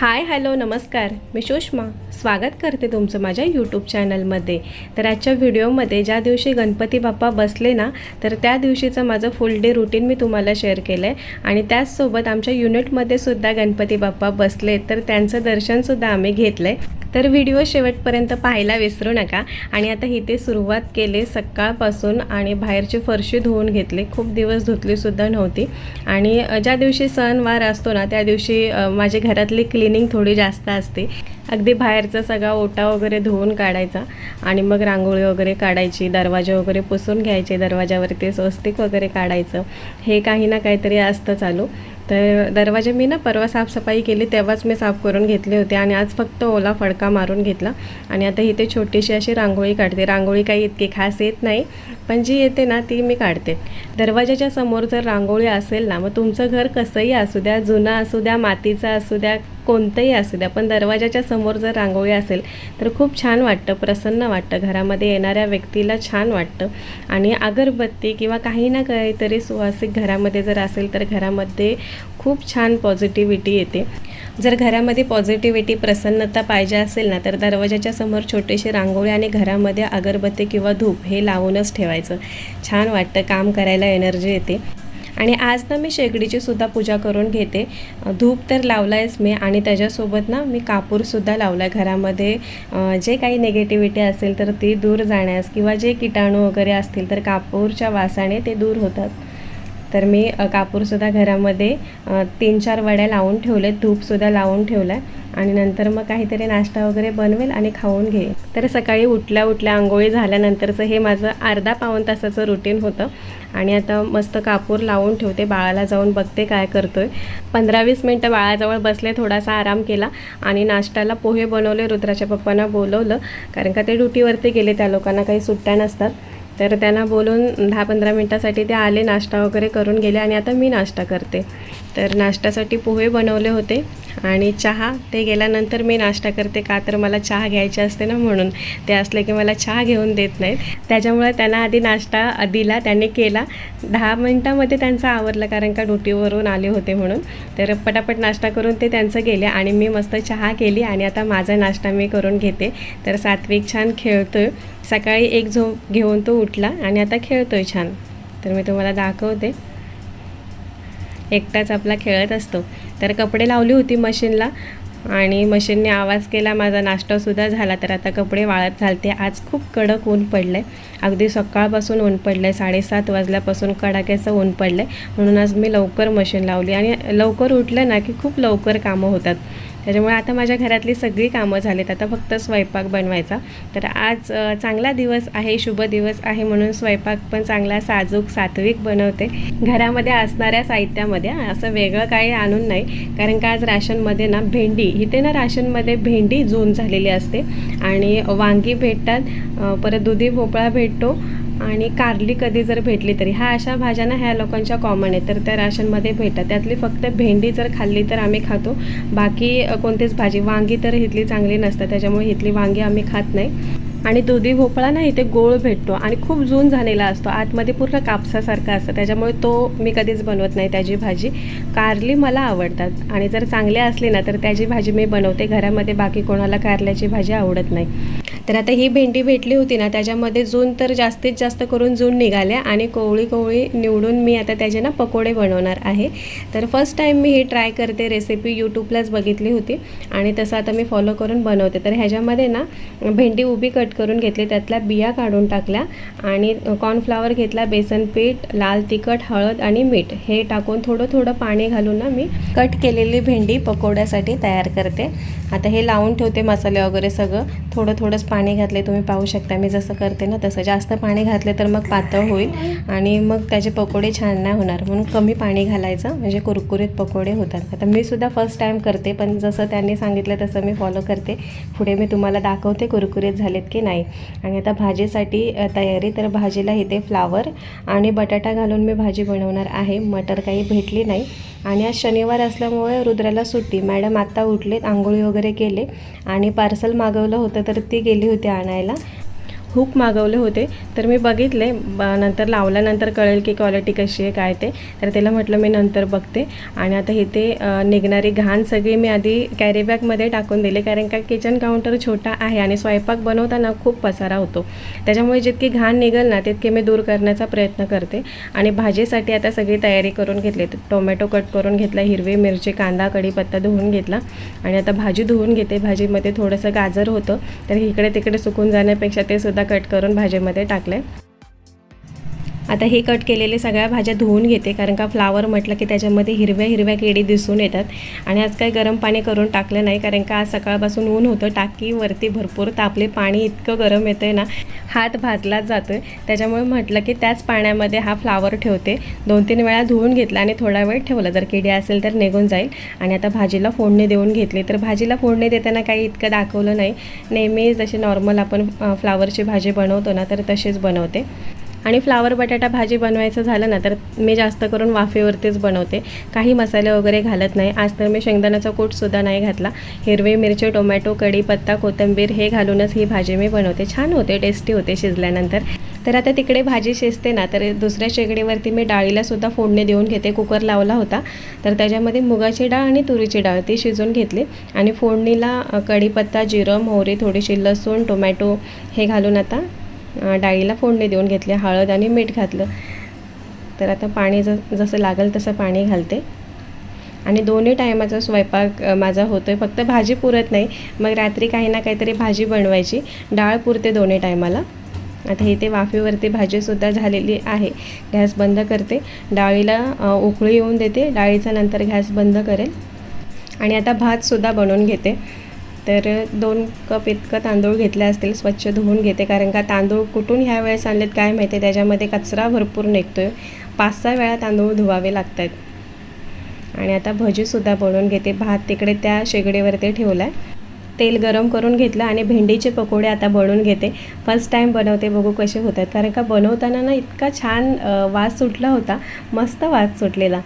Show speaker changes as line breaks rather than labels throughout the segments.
Hi hello नमस्कार. मी सुषमा. स्वागत करते तुमचं माझ्या यूट्यूब चॅनलमध्ये तर आजच्या व्हिडिओमध्ये ज्या दिवशी गणपती बाप्पा बसले ना तर त्या दिवशीचं माझं फुल डे रुटीन मी तुम्हाला शेअर केलं आहे आणि त्याचसोबत आमच्या युनिटमध्ये सुद्धा गणपती बाप्पा बसले तर त्यांचं दर्शनसुद्धा आम्ही घेतलं आहे तर व्हिडिओ शेवटपर्यंत पाहायला विसरू नका. आणि आता इथे सुरुवात केले सकाळपासून आणि बाहेरची फरशी धुवून घेतली. खूप दिवस धुतलीसुद्धा नव्हती. आणि ज्या दिवशी सणवार असतो ना त्या दिवशी माझ्या माझी घरातली क्लिनिंग थोडी जास्त असते. अगदी बाहेरचा सगळा ओटा वगैरे धुवून काढायचा आणि मग रांगोळी वगैरे काढायची दरवाजा वगैरे पुसून घ्यायचे दरवाजावरती स्वस्तिक वगैरे काढायचं. हे काही ना काहीतरी असतं चालू. तर दरवाजे मी ना परवा साफसफाई केली तेव्हाच मी साफ करून घेतले होते आणि आज फक्त ओला फडका मारून घेतला. आणि आता इथे छोटीशी अशी रांगोळी काढते. रांगोळी काही इतकी खास येत नाही पण जी येते ना ती मी काढते. दरवाजाच्या समोर जर रांगोळी असेल ना मग तुमचं घर कसंही असू द्या जुनं असू द्या मातीचं असू द्या कोणतंही असू द्या पण दरवाजाच्या समोर जर रांगोळी असेल तर खूप छान वाटतं प्रसन्न वाटतं. घरामध्ये येणाऱ्या व्यक्तीला छान वाटतं. आणि अगरबत्ती किंवा काही ना काहीतरी सुवासिक घरामध्ये जर असेल तर घरामध्ये खूप छान पॉझिटिव्हिटी येते. जर घरामध्ये पॉझिटिव्हिटी प्रसन्नता पाहिजे असेल ना तर दरवाजाच्या समोर छोटीशी रांगोळी आणि घरामध्ये अगरबत्ती किंवा धूप हे लावूनच ठेवायचं. छान वाटतं काम करायला एनर्जी येते. आणि आज ना मी शेगडीची सुद्धा पूजा करून घेते. धूप तर लावला आहेच मी आणि त्याच्यासोबत ना मी कापूरसुद्धा लावला आहे घरामध्ये. जे काही निगेटिव्हिटी असेल तर ती दूर जाण्यास किंवा जे किटाणू वगैरे असतील तर कापूरच्या वासाने ते दूर होतात. तर मी कापूरसुद्धा घरामध्ये तीन चार वड्या लावून ठेवले धूपसुद्धा लावून ठेवला आहे आणि नंतर मग काहीतरी नाश्ता वगैरे बनवेल आणि खाऊन घेईल तर सकाळी उठल्या उठल्या आंघोळी झाल्यानंतरचं हे माझं अर्धा पाऊण तासाचं रुटीन होतं. आणि आता मस्त कापूर लावून ठेवते बाळाला जाऊन बघते काय करतोय. पंधरा वीस मिनटं बाळाजवळ बसले थोडासा आराम केला आणि नाश्त्याला पोहे बनवले रुद्राच्या पप्पांना बोलवलं. कारण का ते ड्युटीवरती गेले त्या लोकांना काही सुट्ट्या नसतात. तर त्यांना बोलून दहा पंधरा मिनटासाठी ते आले नाश्ता वगैरे करून गेले आणि आता मी नाश्ता करते. तर नाश्त्यासाठी पोहे बनवले होते आणि चहा ते गेल्यानंतर मी नाश्ता करते का तर मला चहा घ्यायची असते ना म्हणून. ते असले की मला चहा घेऊन देत नाहीत. त्याच्यामुळे त्यांना आधी नाश्ता दिला त्यांनी केला. दहा मिनटामध्ये त्यांचं आवरलं कारण का ड्युटीवरून आले होते म्हणून. तर पटापट नाश्ता करून ते त्यांचं गेले आणि मी मस्त चहा केली आणि आता माझा नाश्ता मी करून घेते. तर सात्विक छान खेळतोय. सकाळी एक झोप घेऊन तो उठला आणि आता खेळतोय छान. तर मी तुम्हाला दाखवते. एकटाच आपला खेळत असतो. तर कपडे लावली होती मशीनला आणि मशीनने आवाज केला माझा नाश्तासुद्धा झाला. तर आता कपडे वाळत घालते. आज खूप कडक ऊन पडलं आहे अगदी सकाळपासून ऊन पडलं आहे साडेसात वाजल्यापासून कडाक्याचं ऊन पडलं आहे म्हणून आज मी लवकर मशीन लावली आणि लवकर उठलं ना की खूप लवकर कामं होतात. त्याच्यामुळे आता माझ्या घरातली सगळी कामं झालीत. आता फक्त स्वयंपाक बनवायचा. तर आज चांगला दिवस आहे शुभ दिवस आहे म्हणून स्वयंपाक पण चांगला साजूक सात्विक बनवते. घरामध्ये असणाऱ्या साहित्यामध्ये असं वेगळं काही आणून नाही. कारण का आज राशनमध्ये ना भेंडी इथे ना राशनमध्ये भेंडी झोन झालेली असते. आणि वांगी भेटतात परत दुधी भोपळा भेटतो. आणि कारली कधी जर भेटली तरी. ह्या अशा भाज्या ना ह्या लोकांच्या कॉमन आहे तर त्या राशनमध्ये भेटतात. त्यातली फक्त भेंडी जर खाल्ली तर आम्ही खातो. बाकी कोणतीच भाजी वांगी तर इथली चांगली नसतात. त्याच्यामुळे इथली वांगी आम्ही खात नाही. आणि दुधी भोपळा ना इथे गोळ भेटतो. आणि खूप जून झालेला असतो. आतमध्ये पूर्ण कापसासारखा असतं. त्याच्यामुळे तो मी कधीच बनवत नाही त्याची भाजी. कारली मला आवडतात. आणि जर चांगली असली ना तर त्याची भाजी मी बनवते. घरामध्ये बाकी कोणाला कारल्याची भाजी आवडत नाही. तर आता ही भेंडी भेटली होती ना त्याच्यामध्ये जून तर जास्तीत जास्त करून जून निघाल्या आणि कोवळी कोवळी निवडून मी आता त्याचे ना पकोडे बनवणार आहे. तर फर्स्ट टाईम मी ही ट्राय करते रेसिपी यूट्यूबलाच बघितली होती आणि तसं आता मी फॉलो करून बनवते. तर ह्याच्यामध्ये ना भेंडी उभी कट करून घेतली त्यातल्या बिया काढून टाकल्या आणि कॉर्नफ्लावर घेतला बेसन पीठ लाल तिखट हळद आणि मीठ. हे टाकून थोडं थोडं पाणी घालून ना मी कट केलेली भेंडी पकोड्यासाठी तयार करते. आता हे लावून ठेवते मसाले वगैरे सगळं. थोडं थोडंच पाणी पाणी घातले तुम्ही पाहू शकता. मी जसं करते ना तसं. जास्त पाणी घातले तर मग पातळ होईल आणि मग त्याचे पकोडे छान नाही होणार. म्हणून कमी पाणी घालायचं. म्हणजे कुरकुरीत पकोडे होतात. आता मी सुद्धा फर्स्ट टाईम करते पण जसं त्यांनी सांगितलं तसं मी फॉलो करते. पुढे मी तुम्हाला दाखवते कुरकुरीत झालेत की नाही. आणि आता भाजीसाठी तयारी. तर भाजीला इथे फ्लावर आणि बटाटा घालून मी भाजी बनवणार आहे. मटर काही भेटली नाही. आणि आज शनिवार असल्यामुळे रुद्राला सुट्टी. मॅडम आत्ता उठलेत आंघोळी वगैरे केले. आणि पार्सल मागवलं होतं तर ती गेली होती आणायला. हुक मागवले होते. तर मी बघितले. ब नंतर लावल्यानंतर कळेल की क्वालिटी कशी आहे काय ते. तर त्याला म्हटलं मी नंतर बघते. आणि आता इथे निघणारी घाण सगळी मी आधी कॅरीबॅगमध्ये टाकून दिली. कारण का किचन काउंटर छोटा आहे आणि स्वयंपाक बनवताना खूप पसारा होतो. त्याच्यामुळे जितकी घाण निघेल ना तितके मी दूर करण्याचा प्रयत्न करते. आणि भाजीसाठी आता सगळी तयारी करून घेतली. टोमॅटो कट करून घेतला हिरवी मिरची कांदा कढीपत्ता धुवून घेतला. आणि आता भाजी धुवून घेते. भाजीमध्ये थोडंसं गाजर होतं. तर इकडे तिकडे सुकून जाण्यापेक्षा ते सुद्धा कट करून भाजीमध्ये टाकले आता हे कट केलेले सगळ्या भाज्या धुवून घेते कारण का फ्लावर म्हटलं की त्याच्यामध्ये हिरव्या हिरव्या केळी दिसून येतात. आणि आज काही गरम पाणी करून टाकलं नाही कारण का आज सकाळपासून ऊन होतं टाकीवरती भरपूर तापले पाणी इतकं गरम येतं आहे ना हात भाजलाच जातो आहे त्याच्यामुळे म्हटलं की त्याच पाण्यामध्ये हा फ्लावर ठेवते. दोन तीन वेळा धुवून घेतला आणि थोडा वेळ ठेवला. जर किडी असेल तर निघून जाईल. आणि आता भाजीला फोडणी देऊन घेतली. तर भाजीला फोडणी देताना काही इतकं दाखवलं नाही. नेहमी जसे नॉर्मल आपण फ्लावरची भाजी बनवतो ना तर तशीच बनवते. आणि फ्लावर बटाटा भाजी बनवायचं झालं ना तर मी जास्त करून वाफेवरतीच बनवते. काही मसाले वगैरे घालत नाही. आज तर मी शेंगदाण्याचा कोटसुद्धा नाही घातला. हिरवे मिरची टोमॅटो कढीपत्ता कोथिंबीर हे घालूनच ही भाजी मी बनवते. छान होते टेस्टी होते शिजल्यानंतर. तर आता तिकडे भाजी शिजते ना तर दुसऱ्या शेगडीवरती मी डाळीलासुद्धा फोडणी देऊन घेते. कुकर लावला होता. तर त्याच्यामध्ये मुगाची डाळ आणि तुरीची डाळ ती शिजवून घेतली. आणि फोडणीला कढीपत्ता जिरं मोहरी थोडीशी लसूण टोमॅटो हे घालून आता डाळीला फोडणी देऊन घेतली हळद आणि मीठ घातलं. तर आता पाणी ज जसं लागेल तसं पाणी घालते. आणि दोन्ही टायमाचा स्वयंपाक माझा होतो आहे फक्त भाजी पुरत नाही. मग रात्री काही ना काहीतरी भाजी बनवायची. डाळ पुरते दोन्ही टायमाला. आता इथे वाफेवरती भाजीसुद्धा झालेली आहे. गॅस बंद करते. डाळीला उकळी येऊन देते. डाळीचा नंतर गॅस बंद करेल. आणि आता भातसुद्धा बनवून घेते. तर दोन कप इतकं तांदूळ घेतले असतील स्वच्छ धुवून घेते. कारण का तांदूळ कुठून ह्या वेळेस आणलेत काय माहिती आहे? त्याच्यामध्ये कचरा भरपूर निघतो आहे पाच सहा वेळा तांदूळ धुवावे लागत आहेत आणि आता भजीसुद्धा बनवून घेते. भात तिकडे त्या शेगडीवरती ठेवला आहे तेल गरम करून घेतलं आणि भेंडीचे पकोडे आता बनवून घेते. फर्स्ट टाईम बनवते. बघू कसे होतात. कारण का बनवताना ना इतका छान वास सुटला होता. मस्त वास सुटलेला.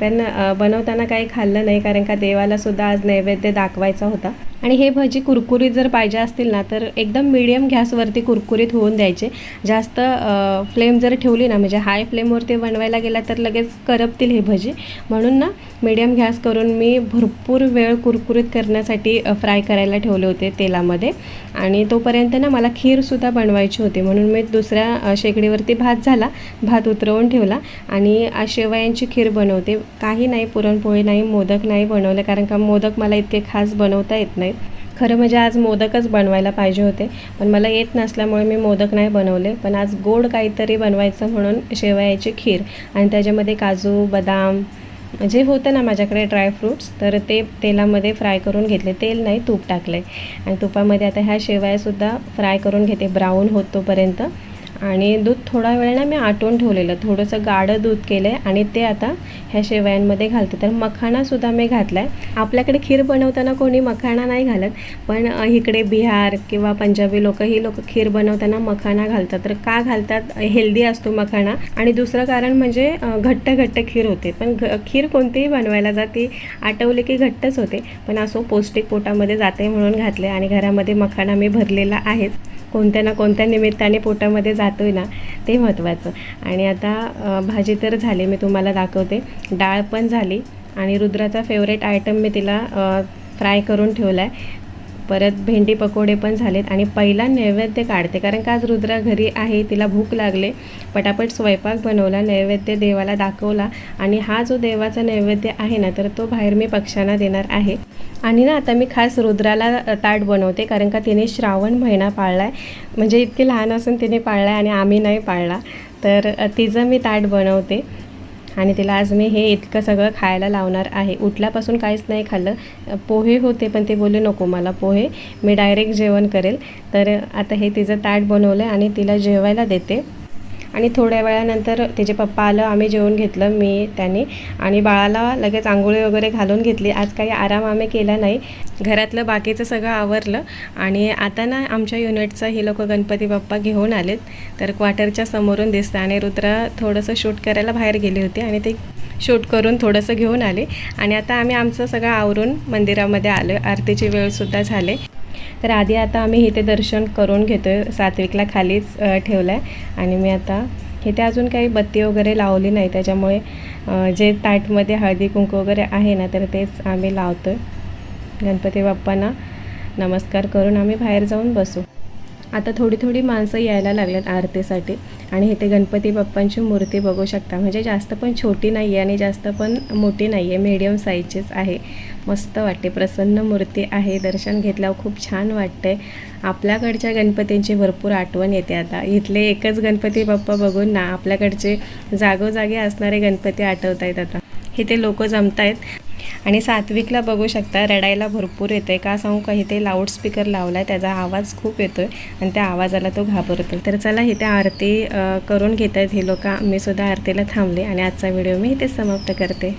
पण बनवताना काही खाल्लं नाही. कारण का देवालासुद्धा आज नैवेद्य दाखवायचा होता. आणि हे भजी कुरकुरीत जर पाहिजे असतील ना तर एकदम मिडियम गॅसवरती कुरकुरीत होऊन द्यायचे. जास्त फ्लेम जर ठेवली ना म्हणजे हाय फ्लेमवरती बनवायला गेला तर लगेच करपतील हे भजी. म्हणून ना मिडियम गॅस करून मी भरपूर वेळ कुरकुरीत करण्यासाठी फ्राय करायला ठेवले होते तेलामध्ये. आणि तोपर्यंत ना मला खीरसुद्धा बनवायची होती. म्हणून मी दुसऱ्या शेगडीवरती भात झाला. भात उतरवून ठेवला. आणि शेवयांची खीर बनवते. काही नाही पुरणपोळी नाही मोदक नाही बनवले कारण का मोदक मला इतके खास बनवता येत नाहीत. खरं म्हणजे आज मोदकच बनवायला पाहिजे होते. पण मला येत नसल्यामुळे मी मोदक नाही बनवले. पण आज गोड काहीतरी बनवायचं म्हणून शेवयाची खीर आणि त्याच्यामध्ये काजू बदाम जे होतं ना माझ्याकडे ड्रायफ्रूट्स तर ते तेलामध्ये फ्राय करून घेतले. तेल नाही तूप टाकलं आहे आणि तुपामध्ये आता ह्या शेवयासुद्धा फ्राय करून घेते. ब्राऊन होत तोपर्यंत आणि दूध थोडा वेळ ना मी आटवून ठेवलेलं. थोडंसं गाढं दूध केलं आहे आणि ते आता ह्या शेवयांमध्ये घालते. तर मखाणासुद्धा मी घातला आहे आपल्याकडे खीर बनवताना कोणी मखाणा नाही घालत पण इकडे बिहार किंवा पंजाबी लोक ही लोक खीर बनवताना मखाणा घालतात. तर का घालतात? हेल्दी असतो मखाणा आणि दुसरं कारण म्हणजे घट्ट घट्ट खीर होते. पण घ खीर कोणतीही बनवायला जाते आटवली की घट्टच होते. पण असो पौष्टिक पोटामध्ये जाते म्हणून घातले आणि घरामध्ये मखाणा मी भरलेला आहेच. कोणत्या ना कोणत्या निमित्ताने पोटामध्ये जातो आहे ना ते महत्त्वाचं. आणि आता भाजी तर झाली मी तुम्हाला दाखवते. डाळ पण झाली आणि रुद्राचा फेवरेट आयटम मी तिला फ्राय करून ठेवला आहे परत भेंडी पकोडे पण झालेत आणि पहिला नैवेद्य काढते. कारण का आज रुद्रा घरी आहे तिला भूक लागले. पटापट स्वयंपाक बनवला नैवेद्य देवाला दाखवला आणि हा जो देवाचा नैवेद्य आहे ना तर तो बाहेर मी पक्ष्यांना देणार आहे. आणि ना आता मी खास रुद्राला ताट बनवते. कारण का तिने श्रावण महिना पाळला आहे म्हणजे इतके लहान असून तिने पाळला आहे आणि आम्ही नाही पाळला. तर तिचं मी ताट बनवते. आणि तिला आज मी हे इतकं सगळं खायला लावणार आहे. उठल्यापासून काहीच नाही खाल्लं. पोहे होते पण ते बोलले नको मला पोहे. मी डायरेक्ट जेवण करेल. तर आता हे तिचं ताट बनवलं आणि तिला जेवायला देते. आणि थोड्या वेळानंतर तिचे पप्पा आलं आम्ही जेवून घेतलं मी त्याने. आणि बाळाला लगेच आंघोळी वगैरे घालून घेतली. आज काही आराम आम्ही केला नाही. घरातलं बाकीचं सगळं आवरलं. आणि आता ना आमच्या युनिटचं ही लोक गणपती बाप्पा घेऊन आलेत. तर क्वार्टरच्या समोरून दिसतं. आणि रुद्रा थोडंसं शूट करायला बाहेर गेले होते आणि ते शूट करून थोडंसं घेऊन आले. आणि आता आम्ही आमचं सगळं आवरून मंदिरामध्ये आलो. आरतीची वेळसुद्धा झाले. तर आधी आता आम्ही इथे दर्शन करून घेतो आहे सात्विकला खालीच ठेवलं आहे आणि मी आता इथे अजून काही बत्ती वगैरे लावली नाही. त्याच्यामुळे जे ताटमध्ये हळदी कुंकू वगैरे आहे ना तर तेच आम्ही लावतो आहे गणपती बाप्पांना नमस्कार करून आम्ही बाहेर जाऊन बसू. आता थोडी थोडी माणसं यायला लागल्यात आरतीसाठी. आणि इथे गणपती बाप्पांची मूर्ती बघू शकता. म्हणजे जास्त पण छोटी नाही आहे आणि जास्त पण मोठी नाही आहे मीडियम साईजचीच आहे. मस्त वाटते. प्रसन्न मूर्ती आहे. दर्शन घेतल्यावर खूप छान वाटते आपल्याकडच्या गणपतींची भरपूर आठवण येते आता. इथले एकच गणपती बाप्पा बघून ना आपल्याकडचे जागोजागी असणारे गणपती आठवत आहेत आता. इथे लोक जमत आहेत आणि सात्विकला बघू शकता रडायला भरपूर येतं आहे का सांगू का? इथे लाऊडस्पीकर लावला आहे त्याचा आवाज खूप येतो आहे आणि त्या आवाजाला तो घाबरतो तर चला इथे आरती करून घेत आहेत हे लोक. मी सुद्धा आरतीला थांबले आणि आजचा व्हिडिओ मी इथे समाप्त करते.